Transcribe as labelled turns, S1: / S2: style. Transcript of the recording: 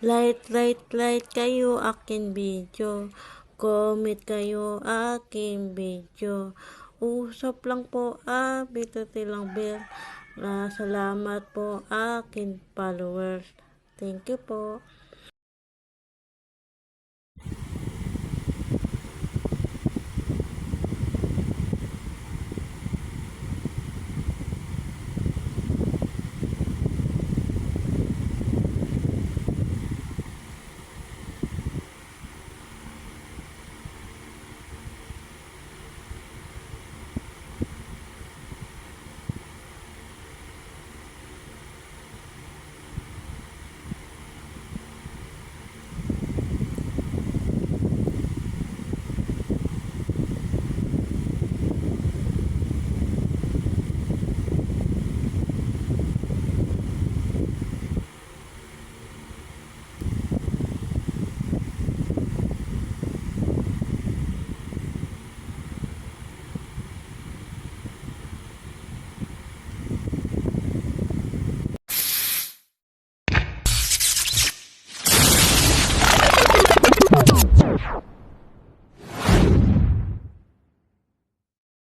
S1: Light, light, light kayo akin video. Comment kayo akin video. Usap lang po, ah, bituti lang bell. Salamat po akin followers. Thank you po.